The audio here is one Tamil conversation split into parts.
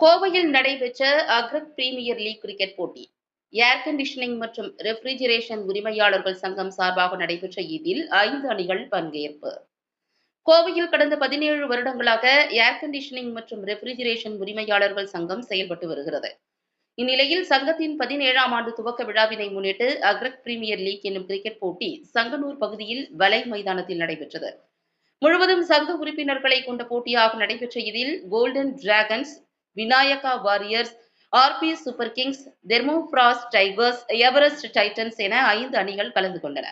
கோவையில் நடைபெற்ற அக்ரக் பிரீமியர் லீக் கிரிக்கெட் போட்டி ஏர் கண்டிஷனிங் மற்றும் ரெஃப்ரிஜரேஷன் உரிமையாளர்கள் சங்கம் சார்பாக நடைபெற்ற இதில் ஐந்து அணிகள் பங்கேற்பு. கோவையில் கடந்த பதினேழு வருடங்களாக ஏர் கண்டிஷனிங் மற்றும் ரெஃப்ரிஜரேஷன் உரிமையாளர்கள் சங்கம் செயல்பட்டு வருகிறது. இந்நிலையில் சங்கத்தின் பதினேழாம் ஆண்டு துவக்க விழாவினை முன்னிட்டு அக்ரக் பிரீமியர் லீக் என்னும் கிரிக்கெட் போட்டி சங்கனூர் பகுதியில் வலை மைதானத்தில் நடைபெற்றது. முழுவதும் சங்க உறுப்பினர்களை கொண்ட போட்டியாக நடைபெற்ற இதில் golden dragons Vinayaka warriors RP super kings தெர்மோபிராஸ் tigers Everest titans என ஐந்து அணிகள் கலந்து கொண்டன.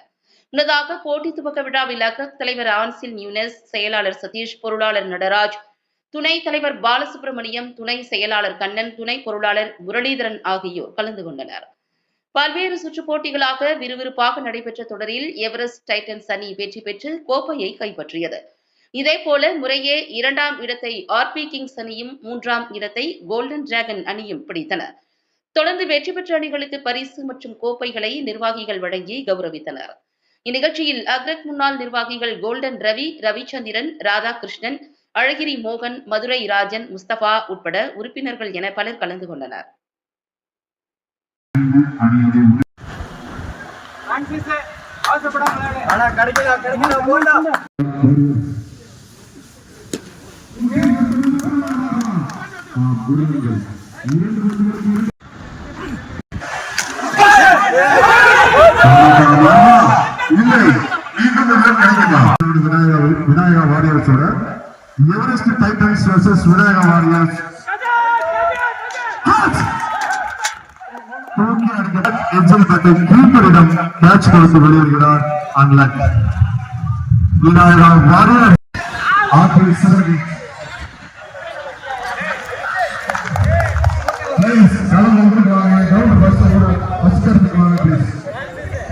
முன்னதாக போட்டி துவக்க விழாவில் அகக் தலைவர் ஆன்சில் நியூனஸ் செயலாளர் சதீஷ் பொருளாளர் நடராஜ் துணைத் தலைவர் பாலசுப்ரமணியம் துணை செயலாளர் கண்ணன் துணை பொருளாளர் முரளிதரன் ஆகியோர் கலந்து கொண்டனர். பல்வேறு சுற்றுப் போட்டிகளாக விறுவிறுப்பாக நடைபெற்ற தொடரில் எவரெஸ்ட் டைட்டன்ஸ் அணி வெற்றி பெற்று கோப்பையை கைப்பற்றியது. இதேபோல முறையே இரண்டாம் இடத்தை ஆர்பி கிங்ஸ் அணியும் மூன்றாம் இடத்தை கோல்டன் டிராகன் அணியும் பிடித்தன தொடர்ந்து வெற்றி பெற்ற அணிகளுக்கு பரிசு மற்றும் கோப்பைகளை நிர்வாகிகள் வழங்கி கௌரவித்தனர். இந்நிகழ்ச்சியில் அக்ரக் முன்னாள் நிர்வாகிகள் கோல்டன் ரவி ரவிச்சந்திரன் ராதாகிருஷ்ணன் அழகிரி மோகன் மதுரை ராஜன் முஸ்தபா உட்பட உறுப்பினர்கள் என பலர் கலந்து கொண்டனர். ஆனா கிடைக்கல கிடைக்கல போடா. இல்லை மீண்டும் ஒரு run Vinayaka Vinayaka வாரியர்ஸோட Everest titans vs Vinayaka warriors தூக்கி தட்டை கீப்பரிடம் கேட்ச் கொடுத்து வெளியேறுகிறார் அன்லக் விநாயகா வாரியர் ஆற்றில் Please, கலந்து வந்துட்டு வாங்க கவுண்ட் பஸ் பஸ் கருத்துக்கு வாங்க ப்ளீஸ்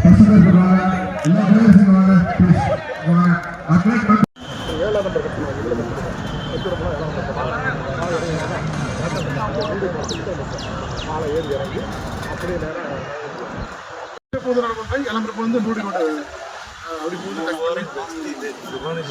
பஸ் கருத்துக்கு வாங்க எல்லா பிளேயர்ஸுக்கு வாங்க ப்ளீஸ் வாங்க போது நடக்கும் கிளம்புறப்ப வந்து மூடி கொண்டு அப்படி போது